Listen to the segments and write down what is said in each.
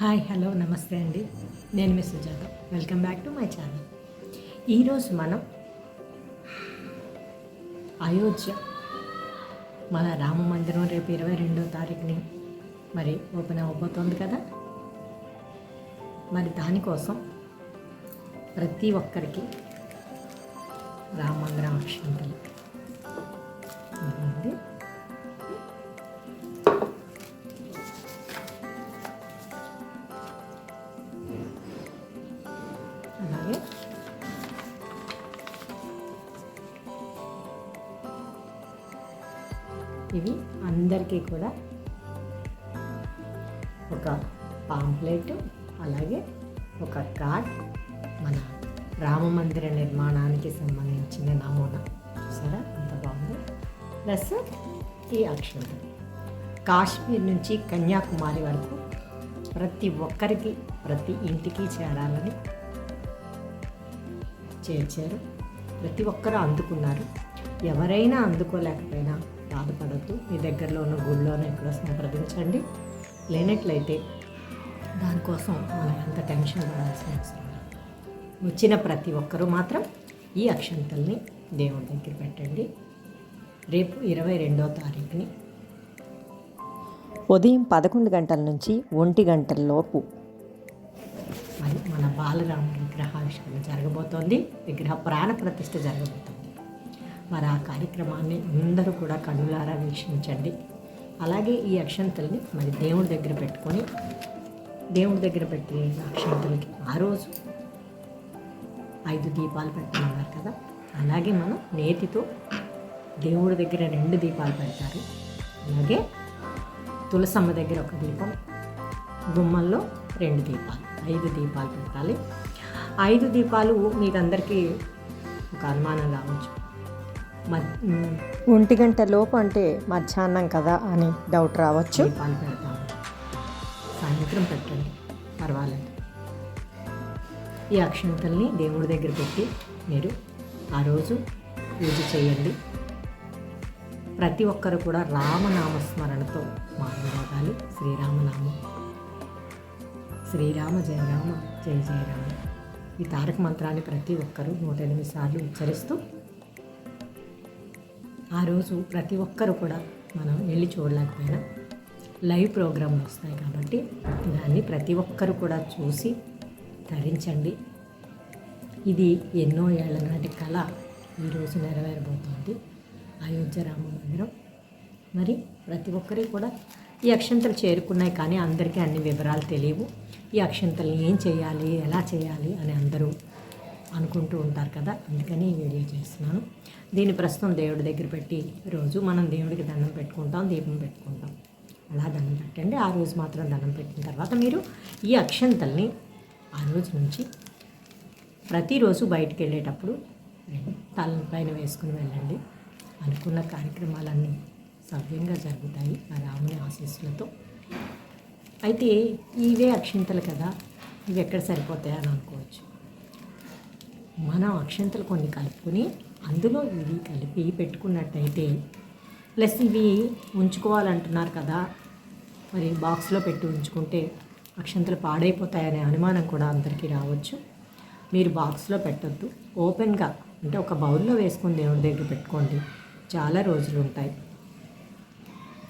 Hi hello నమస్తే అండి. నేను miss Sujatha. Welcome back to my channel ఈరోజు మనం అయోధ్య మన రామ మందిరం రేపు ఇరవై రెండో తారీఖుని మరి ఓపెన్ అవ్వబోతోంది కదా? మరి దానికోసం ప్రతి ఒక్కరికి రామ మందిరం అక్షంతలు. ఇవి అందరికీ కూడా ఒక పాంప్లెట్ అలాగే ఒక కార్డ్ మన రామ మందిర నిర్మాణానికి సంబంధించిన నమూనా. చూసారా? అంత బాగుంది. ప్లస్ ఈ అక్షరం కాశ్మీర్ నుంచి కన్యాకుమారి వరకు ప్రతి ఒక్కరికి ప్రతి ఇంటికి చేరాలని చేర్చారు. ప్రతి ఒక్కరూ అందుకున్నారు. ఎవరైనా అందుకోలేకపోయినా బాధపడద్దు. మీ దగ్గరలో ఉన్న గుళ్ళోనే ఎక్కడ సంప్రదించండి. లేనట్లయితే దానికోసం మనం ఎంత టెన్షన్ పడాల్సిన అవసరం వచ్చిన ప్రతి ఒక్కరూ మాత్రం ఈ అక్షంతల్ని దేవుడి దగ్గర పెట్టండి. రేపు ఇరవై రెండో తారీఖుని ఉదయం పదకొండు గంటల నుంచి ఒంటి గంటల లోపు మరి మన బాలరాముడి విగ్రహావిష్కరణ జరగబోతోంది. విగ్రహ ప్రాణ ప్రతిష్ఠ జరగబోతోంది. మరి ఆ కార్యక్రమాన్ని అందరూ కూడా కన్నులారా వీక్షించండి. అలాగే ఈ అక్షంతల్ని మరి దేవుడి దగ్గర పెట్టుకొని దేవుడి దగ్గర పెట్టే అక్షంతలకి ఆ రోజు ఐదు దీపాలు పెట్టమన్నారు కదా. అలాగే మనం నేతితో దేవుడి దగ్గర రెండు దీపాలు పెడతారు. అలాగే తులసమ్మ దగ్గర ఒక దీపం గుమ్మల్లో రెండు దీపాలు ఐదు దీపాలు పెట్టాలి. ఐదు దీపాలు మీకు అందరికీ ఒక అనుమానం రావచ్చు ఒంటి గంట లోపు అంటే మధ్యాహ్నం కదా అని డౌట్ రావచ్చు. పెడతాము సాయంత్రం పెట్టండి. పర్వాలేదు. ఈ అక్షంతల్ని దేవుడి దగ్గర పెట్టి మీరు ఆ రోజు పూజ చేయండి. ప్రతి ఒక్కరు కూడా రామనామస్మరణతో మాట్లాడాలి. శ్రీరామనామం. శ్రీరామ జయ రామ జయ జయ రామ. ఈ తారక మంత్రాన్ని ప్రతి ఒక్కరూ నూట ఎనిమిది సార్లు ఉచ్చరిస్తూ ఆ రోజు ప్రతి ఒక్కరు కూడా మనం వెళ్ళి చూడలేకపోయినా లైవ్ ప్రోగ్రాంలు వస్తాయి కాబట్టి దాన్ని ప్రతి ఒక్కరు కూడా చూసి ధరించండి ఇది ఎన్నో ఏళ్ళ నాటి కళ ఈరోజు నెరవేరబోతోంది. అయోధ్య రామ మందిరం. మరి ప్రతి ఒక్కరికి కూడా ఈ అక్షంతలు చేరుకున్నాయి కానీ అందరికీ అన్ని వివరాలు తెలియవు. ఈ అక్షంతలు ఏం చేయాలి ఎలా చేయాలి అని అందరూ అనుకుంటూ ఉంటారు కదా అందుకని ఈ వీడియో చేస్తున్నాను. దీన్ని ప్రస్తుతం దేవుడి దగ్గర పెట్టి రోజు మనం దేవుడికి దండం పెట్టుకుంటాం దీపం పెట్టుకుంటాం. అలా దండం పెట్టండి ఆ రోజు మాత్రం దండం పెట్టిన తర్వాత మీరు ఈ అక్షంతల్ని ఆ రోజు నుంచి ప్రతిరోజు బయటికి వెళ్ళేటప్పుడు తల పైన వేసుకుని వెళ్ళండి. అనుకున్న కార్యక్రమాలన్నీ సవ్యంగా జరుగుతాయి ఆ రాముని ఆశీస్సులతో. అయితే ఇవే అక్షింతలు కదా ఇవి ఎక్కడ సరిపోతాయని అనుకోవచ్చు. మనం అక్షంతలు కొన్ని కలుపుకొని అందులో ఇవి కలిపి పెట్టుకున్నట్టయితే ప్లస్ ఇవి ఉంచుకోవాలంటున్నారు కదా మరి బాక్స్లో పెట్టి ఉంచుకుంటే అక్షంతలు పాడైపోతాయనే అనుమానం కూడా అందరికీ రావచ్చు. మీరు బాక్స్లో పెట్టొద్దు. ఓపెన్గా అంటే ఒక బౌల్లో వేసుకొని దేవుడి దగ్గర పెట్టుకోండి. చాలా రోజులు ఉంటాయి.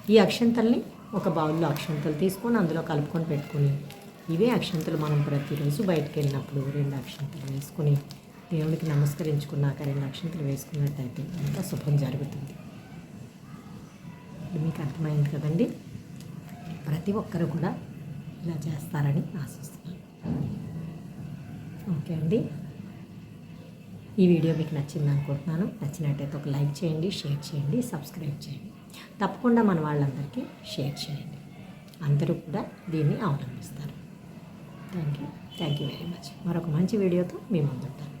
ఈ అక్షంతల్ని ఒక బౌల్లో అక్షంతలు తీసుకొని అందులో కలుపుకొని పెట్టుకుని ఇవే అక్షంతలు మనం ప్రతిరోజు బయటకు వెళ్ళినప్పుడు రెండు అక్షంతలు వేసుకొని దేవుడికి నమస్కరించుకున్నాక రెండు నక్షత్రం వేసుకున్నట్టయితే అంతా శుభం జరుగుతుంది. ఇది మీకు అర్థమైంది కదండి? ప్రతి ఒక్కరు కూడా ఇలా చేస్తారని ఆశిస్తున్నాను. ఓకే అండి. ఈ వీడియో మీకు నచ్చింది అనుకుంటున్నాను. నచ్చినట్టయితే ఒక లైక్ చేయండి షేర్ చేయండి సబ్స్క్రైబ్ చేయండి. తప్పకుండా మన వాళ్ళందరికీ షేర్ చేయండి. అందరూ కూడా దీన్ని అవలంబిస్తారు. Thank you. Thank you very much. మరొక మంచి వీడియోతో మీ ముందుంటాను.